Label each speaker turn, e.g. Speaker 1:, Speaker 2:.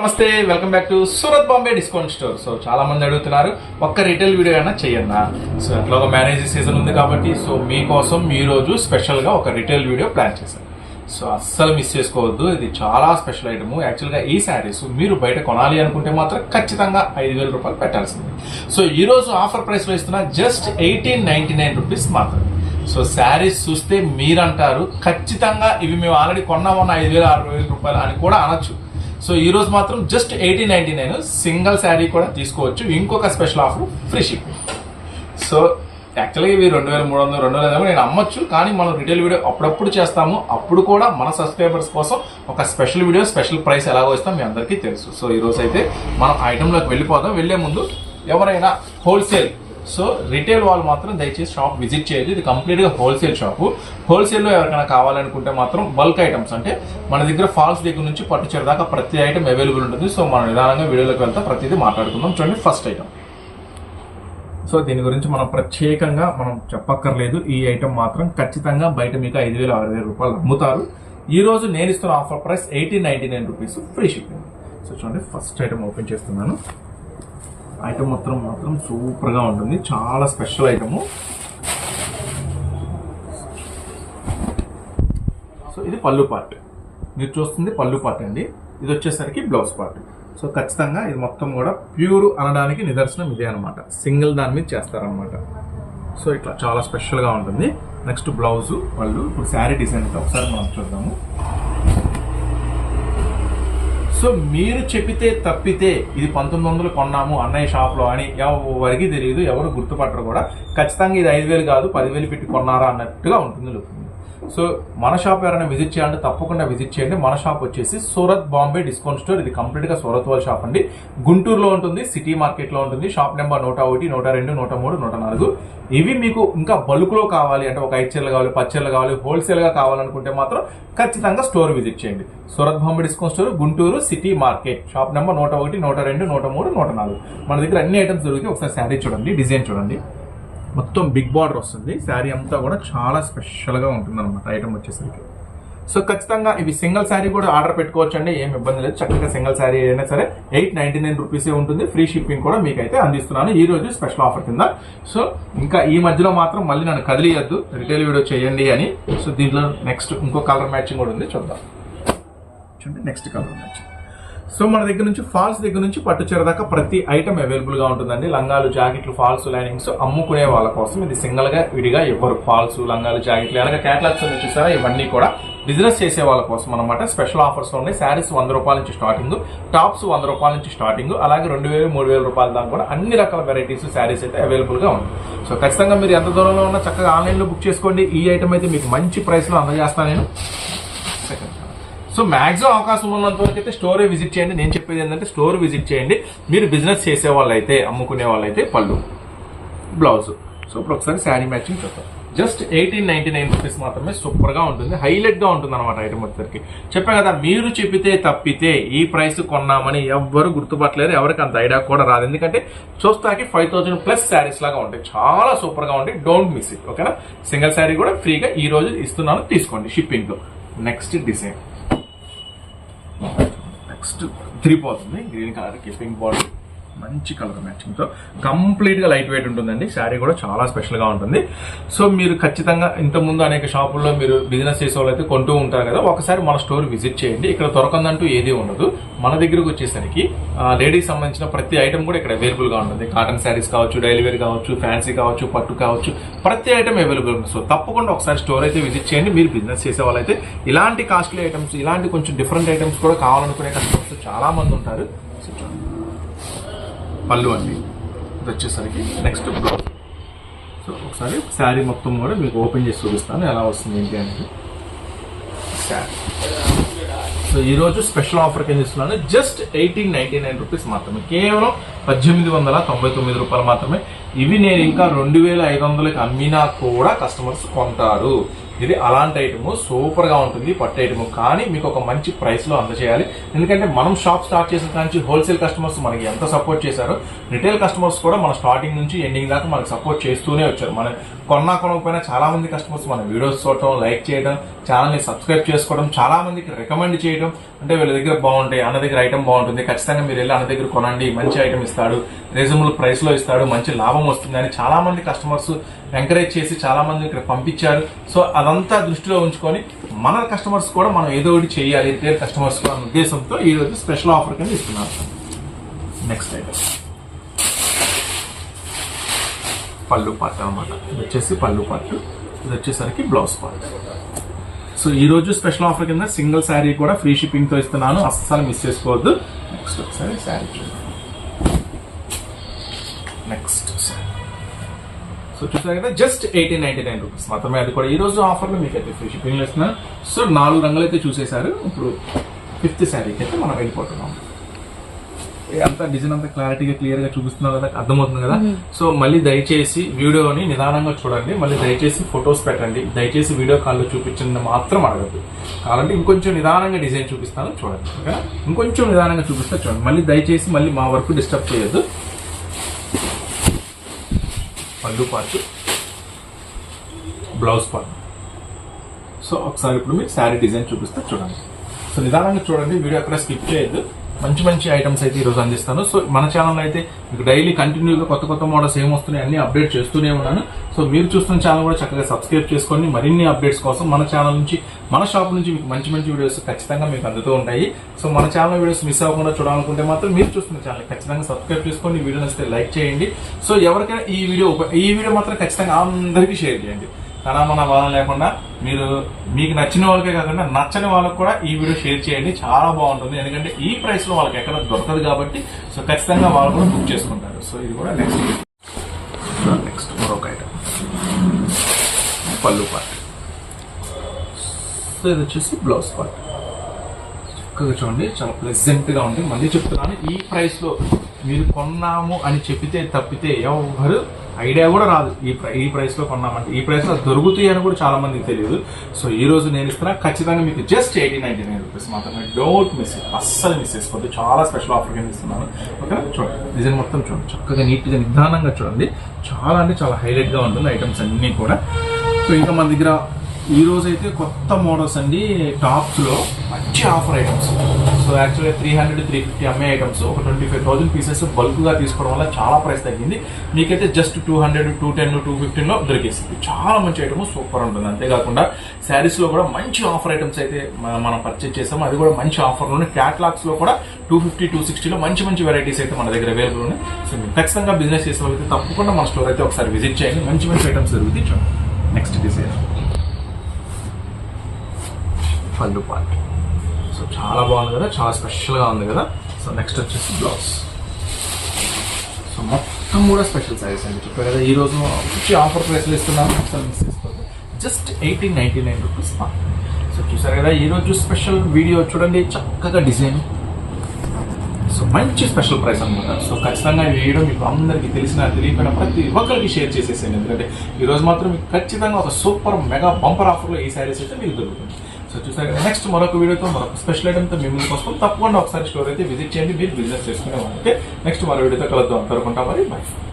Speaker 1: నమస్తే welcome back to Surat Bombay discount store. So చాలా మంది అడుగుతున్నారు ఒక్క రిటైల్ వీడియో అయినా చేయన్నా సో అట్లా ఒక మ్యారేజ్ సీజన్ ఉంది కాబట్టి సో మీకోసం ఈరోజు రోజు ఒక రిటైల్ వీడియో ప్లాన్ చేశాను. సో అస్సలు మిస్ చేసుకోవద్దు ఇది చాలా స్పెషల్ ఐటమ్. యాక్చువల్గా ఈ శారీస్ మీరు బయట కొనాలి అనుకుంటే మాత్రం ఖచ్చితంగా ఐదు వేల రూపాయలు పెట్టాల్సింది. సో ఈ రోజు ఆఫర్ ప్రైస్లో ఇస్తున్న just eighteen ninety nine rupees మాత్రమే. సో శారీస్ చూస్తే మీరంటారు ఖచ్చితంగా ఇవి మేము ఆల్రెడీ కొన్నామన్న ఐదు వేల ఆరు వేల రూపాయలు అని కూడా అనొచ్చు. సో ఈ రోజు మాత్రం just eighteen ninety nine single sari కూడా తీసుకోవచ్చు. ఇంకొక special offer free shipping so యాక్చువల్గా ఇవి రెండు వేల మూడు వందలు రెండు వేల నేను అమ్మొచ్చు కానీ మనం రిటైల్ వీడియో అప్పుడప్పుడు చేస్తాము. అప్పుడు కూడా మన సబ్స్క్రైబర్స్ కోసం ఒక స్పెషల్ వీడియో స్పెషల్ ప్రైస్ ఎలాగో ఇస్తాం మీ అందరికీ తెలుసు. సో ఈరోజు అయితే మనం ఐటెంలోకి వెళ్ళిపోదాం. వెళ్ళే ముందు ఎవరైనా హోల్సేల్ సో రిటైల్ వాళ్ళు మాత్రం దయచేసి షాప్ విజిట్ చేయదు ఇది కంప్లీట్గా హోల్సేల్ షాపు. హోల్సేల్లో ఎవరికైనా కావాలనుకుంటే మాత్రం బల్క్ ఐటమ్స్ అంటే మన దగ్గర ఫాల్స్ దగ్గర నుంచి పట్టుచీర దాకా ప్రతి ఐటమ్ అవైలబుల్ ఉంటుంది. సో మనం నిదానంగా వీడియోలోకి వెళ్తా ప్రతిదీ మాట్లాడుకుందాం. చూడండి ఫస్ట్ ఐటమ్. సో దీని గురించి మనం ప్రత్యేకంగా మనం చెప్పక్కర్లేదు. ఈ ఐటమ్ మాత్రం ఖచ్చితంగా బయట మీకు ఐదు వేలు ఆరు వేల రూపాయలు అమ్ముతారు. ఈ రోజు నేను ఇస్తున్న offer price eighteen ninety nine rupees free shipping. So చూడండి ఫస్ట్ ఐటమ్ ఓపెన్ చేస్తున్నాను. ఐటమ్ మొత్తం మాత్రం సూపర్గా ఉంటుంది. చాలా స్పెషల్ ఐటము. సో ఇది పళ్ళు పార్ట్. మీరు చూస్తుంది పళ్ళు పార్ట్ అండి. ఇది వచ్చేసరికి బ్లౌజ్ పార్ట్. సో ఖచ్చితంగా ఇది మొత్తం కూడా ప్యూర్ అనడానికి నిదర్శనం ఇదే అనమాట సింగిల్ దాని మీద చేస్తారనమాట సో ఇట్లా చాలా స్పెషల్గా ఉంటుంది. నెక్స్ట్ బ్లౌజు వాళ్ళు ఇప్పుడు శారీ డిజైన్ ఒకసారి మనం చూద్దాము. సో మీరు చెప్పితే తప్పితే ఇది పంతొమ్మిది వందలు కొన్నాము అన్నయ్య షాప్లో అని ఎవరికి తెలియదు ఎవరు గుర్తుపట్టరు కూడా. ఖచ్చితంగా ఇది ఐదు వేలు కాదు పదివేలు పెట్టి కొన్నారా అన్నట్టుగా ఉంటుంది లుక్ సో మన షాప్ ఎవరైనా విజిట్ చేయాలంటే తప్పకుండా విజిట్ చేయండి. మన షాప్ వచ్చేసి సూరత్ బాంబే డిస్కౌంట్ స్టోర్. ఇది కంప్లీట్గా సూరత్ వాళ్ళ షాప్ అండి. గుంటూరులో ఉంటుంది సిటీ మార్కెట్లో ఉంటుంది. షాప్ నెంబర్ నూట ఒకటి నూట రెండు నూట మూడు నూట నాలుగు. ఇవి మీకు ఇంకా బల్క్లో కావాలి అంటే ఒక ఐదు చీరలు కావాలి పచ్చళ్ళు కావాలి హోల్సేల్గా కావాలనుకుంటే మాత్రం ఖచ్చితంగా స్టోర్ విజిట్ చేయండి. Surat Bombay discount store Guntur city market. Shop number నూట ఒకటి నూట రెండు నూట మూడు నూట నాలుగు. మన దగ్గర అన్ని ఐటమ్స్ దొరికితే ఒకసారి శారీ చూడండి డిజైన్ చూడండి. మొత్తం బిగ్ బార్డర్ వస్తుంది. శారీ అంతా కూడా చాలా స్పెషల్గా ఉంటుంది అనమాట ఐటమ్ వచ్చేసరికి. సో ఖచ్చితంగా ఇవి సింగిల్ శారీ కూడా ఆర్డర్ పెట్టుకోవచ్చు అండి ఏం ఇబ్బంది లేదు. చక్కగా సింగిల్ శారీ అయినా సరే ఎయిట్ నైన్టీ నైన్ రూపీసే ఉంటుంది. ఫ్రీ షిప్పింగ్ కూడా మీకైతే అందిస్తున్నాను. ఈ రోజు స్పెషల్ ఆఫర్ కింద. సో ఇంకా ఈ మధ్యలో మాత్రం మళ్ళీ నన్ను కదిలియద్దు. రిటైల్ వీడియో చేయండి అని. సో దీంట్లో నెక్స్ట్ ఇంకో కలర్ మ్యాచింగ్ కూడా ఉంది. చూద్దాం. చూడండి నెక్స్ట్ కలర్ మ్యాచింగ్ సో మన దగ్గర నుంచి ఫాల్స్ దగ్గర నుంచి పట్టు చీర దాకా ప్రతి ఐటమ్ అవైలబుల్గా ఉంటుందండి. లంగాలు జాకెట్లు ఫాల్స్ లైనింగ్స్ అమ్ముకునే వాళ్ళ కోసం ఇది సింగల్గా విడిగా ఇవ్వరు ఫాల్స్ లంగాలు జాకెట్లు అలాగే క్యాటలాగ్స్ చూసారా? ఇవన్నీ కూడా బిజినెస్ చేసే వాళ్ళ కోసం అనమాట స్పెషల్ ఆఫర్స్ ఉన్నాయి. శారీస్ వంద రూపాయల నుంచి స్టార్టింగ్ టాప్స్ వంద రూపాయల నుంచి స్టార్టింగ్ అలాగే రెండు వేలు మూడు వేల రూపాయల దాకా కూడా అన్ని రకాల వెరైటీస్ శారీస్ అయితే అవైలబుల్గా ఉంది సో ఖచ్చితంగా మీరు ఎంత దూరంలో ఉన్నా చక్కగా ఆన్లైన్లో బుక్ చేసుకోండి. ఈ ఐటమ్ అయితే మీకు మంచి ప్రైస్లో అందజేస్తాను నేను. సో మాక్సిమం అవకాశం ఉన్నంత వరకు అయితే స్టోరే విజిట్ చేయండి. నేను చెప్పేది ఏంటంటే స్టోర్ విజిట్ చేయండి. మీరు బిజినెస్ చేసే వాళ్ళైతే అమ్ముకునే వాళ్ళైతే పళ్ళు బ్లౌజ్. సో ఇప్పుడు ఒకసారి శారీ మ్యాచింగ్ చూద్దాం. Just eighteen ninety nine rupees మాత్రమే సూపర్గా ఉంటుంది. హైలైట్గా ఉంటుంది అనమాట ఐటమ్ వచ్చేసరికి. చెప్పా కదా మీరు చెప్పితే తప్పితే ఈ ప్రైస్ కొన్నామని ఎవ్వరు గుర్తుపట్టలేరు. ఎవరికి అంత ఐడియా కూడా రాదు. ఎందుకంటే చూస్తాకి ఫైవ్ థౌసండ్ ప్లస్ శారీస్ లాగా ఉంటాయి. చాలా సూపర్గా ఉంటాయి. డోంట్ మిస్ ఇట్ ఓకేనా? సింగిల్ శారీ కూడా ఫ్రీగా ఈ రోజు ఇస్తున్నాను. తీసుకోండి షిప్పింగ్ నెక్స్ట్ డిజైన్ నెక్స్ట్ తిరిగిపోతుంది. గ్రీన్ కలర్ కిప్పింగ్ బాడీ మంచి కలర్ మ్యాచింగ్తో కంప్లీట్గా లైట్ వెయిట్ ఉంటుందండి. శారీ కూడా చాలా స్పెషల్గా ఉంటుంది. సో మీరు ఖచ్చితంగా ఇంతకుముందు అనేక షాపుల్లో మీరు బిజినెస్ చేసే వాళ్ళైతే కొంటూ ఉంటారు కదా. ఒకసారి మన స్టోర్ విజిట్ చేయండి. ఇక్కడ దొరకందంటూ ఏది ఉండదు. మన దగ్గరకు వచ్చేసరికి లేడీస్ సంబంధించిన ప్రతి ఐటమ్ కూడా ఇక్కడ అవైలబుల్గా ఉంటుంది. కాటన్ శారీస్ కావచ్చు డైలీ వేర్ కావచ్చు ఫ్యాన్సీ కావచ్చు పట్టు కావచ్చు ప్రతి ఐటమ్ అవైలబుల్ ఉంది సో తప్పకుండా ఒకసారి స్టోర్ అయితే విజిట్ చేయండి. మీరు బిజినెస్ చేసే వాళ్ళైతే ఇలాంటి కాస్ట్లీ ఐటమ్స్ ఇలాంటి కొంచెం డిఫరెంట్ ఐటమ్స్ కూడా కావాలనుకునే కస్టమర్స్ చాలా మంది ఉంటారు. పళ్ళు అండి. ఇది వచ్చేసరికి నెక్స్ట్ బ్లౌజ్ సో ఒకసారి శారీ మొత్తం కూడా మీకు ఓపెన్ చేసి చూపిస్తాను. ఎలా వస్తుంది ఏంటి అనేది. శారీ సో ఈ రోజు స్పెషల్ ఆఫర్ కింద ఇస్తున్నాను. Just eighteen ninety nine rupees మాత్రమే. కేవలం పద్దెనిమిది వందల తొంభై తొమ్మిది రూపాయలు మాత్రమే. ఇవి నేను ఇంకా రెండు వేల ఐదు వందలకి అమ్మినా కూడా కస్టమర్స్ కొంటారు. ఇది అలాంటి ఐటమ్ సూపర్గా ఉంటుంది పట్టు ఐటమ్ కానీ మీకు ఒక మంచి ప్రైస్లో అందజేయాలి. ఎందుకంటే మనం షాప్ స్టార్ట్ చేసిన కాంచి హోల్సేల్ కస్టమర్స్ మనకి ఎంత సపోర్ట్ చేశారో రిటైల్ కస్టమర్స్ కూడా మన స్టార్టింగ్ నుంచి ఎండింగ్ దాకా మనకి సపోర్ట్ చేస్తూనే వచ్చారు. మన కొన్నా కొనకపోయినా చాలా మంది కస్టమర్స్ మన వీడియోస్ చూడటం లైక్ చేయడం ఛానల్ని సబ్స్క్రైబ్ చేసుకోవడం చాలా మందికి రికమెండ్ చేయడం అంటే వీళ్ళ దగ్గర బాగుంటాయి అన్న దగ్గర ఐటమ్ బాగుంటుంది. ఖచ్చితంగా మీరు వెళ్ళి అన్న దగ్గర కొనండి మంచి ఐటమ్ ఇస్తాడు రీజనబుల్ ప్రైస్లో ఇస్తాడు మంచి లాభం వస్తుందని చాలామంది కస్టమర్స్ ఎంకరేజ్ చేసి చాలామంది ఇక్కడ పంపించారు. సో అదంతా దృష్టిలో ఉంచుకొని మన కస్టమర్స్ కూడా మనం ఏదో ఒకటి చేయాలి రిటైల్ కస్టమర్స్ అనే ఉద్దేశంతో ఈ రోజు స్పెషల్ ఆఫర్ కింద ఇస్తున్నారు నెక్స్ట్ ఐటమ్ పళ్ళు పార్ట్ అన్నమాట. ఇది వచ్చేసి పళ్ళు పార్ట్. ఇది వచ్చేసరికి బ్లౌజ్ పార్ట్ సో ఈ రోజు స్పెషల్ ఆఫర్ కింద సింగిల్ శారీ కూడా ఫ్రీ షిప్పింగ్తో ఇస్తున్నాను. అస్సలు మిస్ చేసుకోవద్దు. నెక్స్ట్ ఒకసారి శారీ చూడండి నెక్స్ట్ సో చూసారు కదా just eighteen ninety nine rupees మాత్రమే అది కూడా. ఈ రోజు ఆఫర్లో మీకు అయితే ఫ్రీ షిప్పింగ్ ఇస్తున్నాను. సో నాలుగు రంగులు అయితే చూసేశారు. ఇప్పుడు ఫిఫ్త్ శారీకి అయితే మనం వెళ్ళిపోతున్నాం. అంతా డిజైన్ అంతా క్లారిటీగా క్లియర్గా చూపిస్తున్నావు కదా అర్థమవుతుంది కదా? సో మళ్ళీ దయచేసి వీడియోని నిదానంగా చూడండి. మళ్ళీ దయచేసి ఫొటోస్ పెట్టండి. దయచేసి వీడియో కాల్లో చూపించండి మాత్రం అడగద్దు. కావాలంటే ఇంకొంచెం నిదానంగా డిజైన్ చూపిస్తాను. చూడండి. ఓకేనా? ఇంకొంచెం నిదానంగా చూపిస్తా చూడండి. మళ్ళీ దయచేసి మళ్ళీ మా వరకు డిస్టర్బ్ చేయొద్దు. పళ్ళు పార్ట్ బ్లౌజ్ పార్ట్ సో ఒకసారి ఇప్పుడు మీరు శారీ డిజైన్ చూపిస్తే చూడండి. సో నిదానంగా చూడండి వీడియో అక్కడ స్కిప్ చేయొద్దు. మంచి మంచి ఐటమ్స్ అయితే ఈరోజు అందిస్తాను. సో మన ఛానల్ అయితే మీకు డైలీ కంటిన్యూగా కొత్త కొత్త మోడల్స్ ఏం వస్తున్నాయి అన్ని అప్డేట్ చేస్తూనే ఉన్నాను. సో మీరు చూస్తున్న ఛానల్ కూడా చక్కగా సబ్స్క్రైబ్ చేసుకోండి. మరిన్ని అప్డేట్స్ కోసం మన ఛానల్ నుంచి మన షాప్ నుంచి మీకు మంచి మంచి వీడియోస్ ఖచ్చితంగా మీకు అందుతూ ఉంటాయి. సో మన ఛానల్ వీడియోస్ మిస్ అవ్వకుండా చూడాలనుకుంటే మాత్రం మీరు చూస్తున్న ఛానల్ ఖచ్చితంగా సబ్స్క్రైబ్ చేసుకోండి వీడియో నచ్చితే లైక్ చేయండి. సో ఎవరికైనా ఈ వీడియో ఈ వీడియో మాత్రం ఖచ్చితంగా అందరికీ షేర్ చేయండి. తన మన వాదన లేకుండా మీరు మీకు నచ్చిన వాళ్ళకే కాకుండా నచ్చని వాళ్ళకి కూడా ఈ వీడియో షేర్ చేయండి. చాలా బాగుంటుంది. ఎందుకంటే ఈ ప్రైస్లో వాళ్ళకి ఎక్కడ దొరకదు కాబట్టి సో ఖచ్చితంగా వాళ్ళు కూడా బుక్ చేసుకుంటారు. సో ఇది కూడా నెక్స్ట్ నెక్స్ట్ మరొక ఐటమ్ పళ్ళు పార్ట్. సో ఇది వచ్చేసి బ్లౌజ్ పార్ట్. చక్కగా చూడండి చాలా ప్లెజెంట్గా ఉంది. మళ్ళీ చెప్తున్నాను ఈ ప్రైస్లో మీరు కొన్నాము అని చెప్పితే తప్పితే ఎవరు ఐడియా కూడా రాదు. ఈ ఈ ప్రైస్లో కొన్నామంటే ఈ ప్రైస్లో అది దొరుకుతాయి అని కూడా చాలా మందికి తెలియదు. సో ఈ రోజు నేను ఇస్తున్నా. ఖచ్చితంగా మీకు just eighty ninety nine rupees మాత్రమే. డోంట్ మిస్ అస్సలు మిస్ చేసుకోవద్దు. చాలా స్పెషల్ ఆఫర్ కింద ఇస్తున్నాను. ఓకే చూడండి. డిజైన్ మొత్తం చూడండి. చక్కగా నీట్గా నిదానంగా చూడండి. చాలా అంటే చాలా హైలైట్గా ఉంటుంది ఐటమ్స్ అన్నీ కూడా. సో ఇంకా మన దగ్గర ఈరోజు అయితే కొత్త మోడల్స్ అండి టాప్స్లో మంచి ఆఫర్ ఐటమ్స్. సో యాక్చువల్గా త్రీ హండ్రెడ్ త్రీ ఫిఫ్టీ అమ్మే ఐటమ్స్. ఒక ట్వంటీ ఫైవ్ థౌసండ్ పీసెస్ బల్క్గా తీసుకోవడం వల్ల చాలా ప్రైస్ తగ్గింది. మీకైతే just two hundred two ten two ఫిఫ్టీన్లో దొరికేసింది. చాలా మంచి ఐటమ్ సూపర్ ఉంటుంది. అంతేకాకుండా శారీస్లో కూడా మంచి ఆఫర్ ఐటమ్స్ అయితే మనం పర్చేజ్ చేసాము. అది కూడా మంచి ఆఫర్లోనే క్యాట్లాగ్స్లో కూడా టూ ఫిఫ్టీ టూ సిక్స్టీలో మంచి మంచి వెరైటీస్ అయితే మన దగ్గర అవైలబుల్ ఉన్నాయి. సో మీరు ఖచ్చితంగా బిజినెస్ చేసే వాళ్ళైతే తప్పకుండా మన స్టోర్ అయితే ఒకసారి విజిట్ చేయండి. మంచి మంచి ఐటమ్స్ దొరుకుతాయి. Next design pallu part. So చాలా బాగుంది కదా చాలా స్పెషల్గా ఉంది కదా. సో నెక్స్ట్ వచ్చేసి బ్లౌజ్. సో మొత్తం కూడా స్పెషల్ సారీస్ అండి. చెప్పారు కదా ఈ రోజు మంచి ఆఫర్ ప్రైస్లు ఇస్తున్నాను. Miss just eighteen ninety nine rupees so చూసారు కదా ఈరోజు స్పెషల్ వీడియో చూడండి చక్కగా డిజైన్ సో మంచి స్పెషల్ ప్రైస్ అనమాట సో ఖచ్చితంగా ఈ వీడియో మీకు అందరికీ తెలిసిన తెలియకపోయినా ప్రతి ఒక్కరికి షేర్ చేసేసాను ఎందుకంటే ఈరోజు మాత్రం మీకు ఖచ్చితంగా ఒక సూపర్ మెగా బంపర్ ఆఫర్లో ఈ శారీస్ అయితే మీకు దొరుకుతుంది. సో చూసారు నెక్స్ట్ మరొక వీడియోతో మరొక స్పెషల్ ఐటమ్తో మీ ముందుకు వస్తాం. తప్పకుండా ఒకసారి స్టోర్ అయితే విజిట్ చేయండి మీరు బిజినెస్ చేసుకునే వాళ్ళకి నెక్స్ట్ మరో వీడియోతో కలుద్దాం. అనుకుంటాం మరి బై